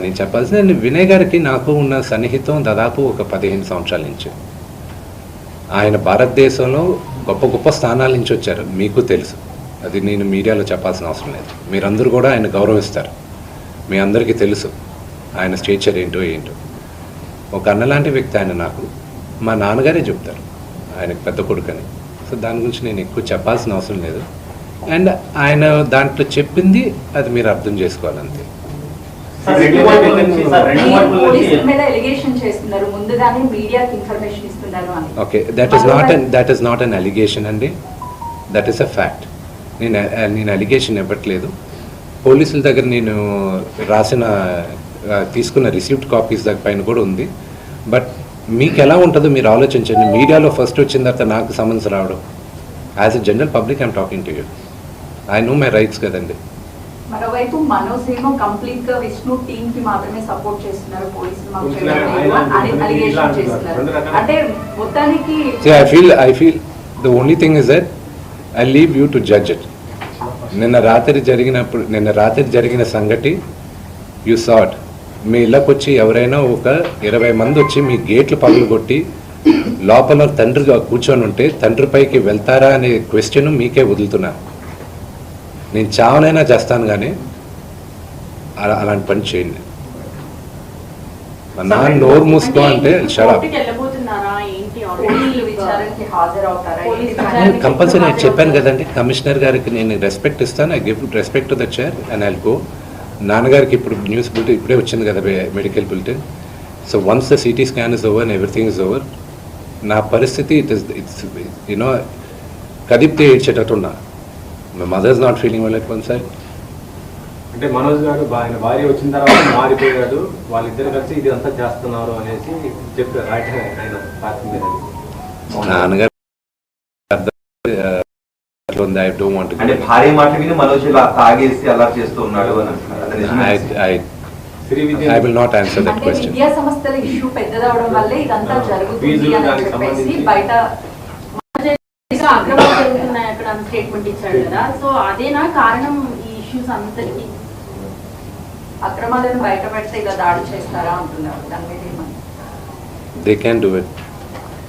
నేను చెప్పాల్సింది వినయ్ గారికి నాకు ఉన్న సన్నిహితం దాదాపు ఒక పదిహేను సంవత్సరాల నుంచి. ఆయన భారతదేశంలో గొప్ప గొప్ప స్థానాల నుంచి వచ్చారు మీకు తెలుసు. అది నేను మీడియాలో చెప్పాల్సిన అవసరం లేదు. మీరందరూ కూడా ఆయన గౌరవిస్తారు. మీ అందరికీ తెలుసు ఆయన స్టేచర్ ఏంటో ఏంటో. ఒక అన్నలాంటి వ్యక్తి ఆయన నాకు. మా నాన్నగారే చెప్తారు ఆయనకు పెద్ద కొడుకని. సో దాని గురించి నేను ఎక్కువ చెప్పాల్సిన అవసరం లేదు. అండ్ ఆయన దాంట్లో చెప్పింది అది మీరు అర్థం చేసుకోవాలంతే. Okay that is not an. That is not an allegation అండి. దట్ ఈస్ అ ఫ్యాక్ట్ నేను నేను అలిగేషన్ ఇవ్వట్లేదు. పోలీసుల దగ్గర నేను రాసిన తీసుకున్న రిసీప్ట్ కాపీస్ దగ్గర పైన కూడా ఉంది. బట్ మీకు ఎలా ఉంటుందో మీరు ఆలోచించండి. మీడియాలో ఫస్ట్ వచ్చిన తర్వాత నాకు సమన్స్ రావడం. As a general public I'm talking to you I know my rights కదండి. మరోవైపు మనోజ్ ఏమో కంప్లీట్గా విష్ణు టీమ్కి మాత్రమే సపోర్ట్ చేస్తున్నారు. పోలీసులు మాకు అలిగేషన్ చేస్తున్నారు. అంటే మొత్తానికి I feel, I feel the only thing is that I leave you to judge it. నిన్న రాత్రి జరిగినప్పుడు నిన్న రాత్రి జరిగిన సంగతి యు సాట్ మీ ఇళ్ళకి వచ్చి ఎవరైనా ఒక ఇరవై మంది వచ్చి మీ గేట్లు పగలు కొట్టి లోపల తండ్రిగా కూర్చొని ఉంటే తండ్రి పైకి వెళ్తారా అనే క్వశ్చన్ మీకే వదులుతున్నా. నేను చావనైనా చేస్తాను కానీ అలా అలాంటి పని చేయండి నాన్న నోరు మూసుకో అంటే కంపల్సరీ నేను చెప్పాను కదండి కమిషనర్ గారికి నేను రెస్పెక్ట్ ఇస్తాను I give respect to the chair and I'll go నాన్నగారికి ఇప్పుడు న్యూస్ బులెటిన్ ఇప్పుడే వచ్చింది కదా medical bulletin so once the CT scan is over and everything is over నా పరిస్థితి it is it's you know కదిపితే ఏడ్చేటట్టున్నా my mother is not feeling well at one side అంటే మనోజ్ గారు ఆయన భార్య వచ్చిన తర్వాత మారిపోయాడు వాళ్ళిద్దరు కలిసి ఇది అంతా చేస్తున్నారు అనేసి చెప్పారు. ఆయన ఆయన పార్టీ మీద. నాన్నగారు ఉంది. ఐ డోంట్ వాంట్ అంటే భార్య మాట విని మనోజ్ ఇలా తాగేసి అలా చేస్తూ ఉన్నాడు అని అంటున్నారు. I Sri Vidya I will not answer that అంటే క్వశ్చన్ విద్యా సంస్థల ఇష్యూ పెద్దదవడం వల్లే ఇదంతా జరుగుతుంది అని చెప్పేసి సంబంధించి- బయట అక్కడ స్టేట్మెంట్ ఇచ్చాడు కదా. సో అదేనా కారణం ఈ ఇష్యూస్ అందరికి. అక్రమాలను బయట పెడితే ఇలా దాడి చేస్తారా అంటున్నారు. దాని మీద they can do it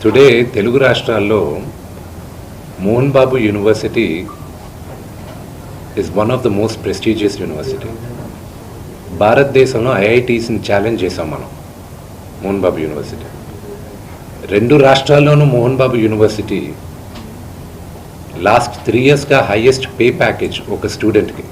today Telugu రాష్ట్రాల్లో Mohan Babu university is one of the most prestigious university భారతదేశంలో ఐఐటీస్ని ఛాలెంజ్ చేసాం మనం మోహన్ బాబు యూనివర్సిటీ. రెండు రాష్ట్రాల్లోనూ Mohan Babu university last three ఇయర్స్గా హైయెస్ట్ పే ప్యాకేజ్ ఒక స్టూడెంట్కి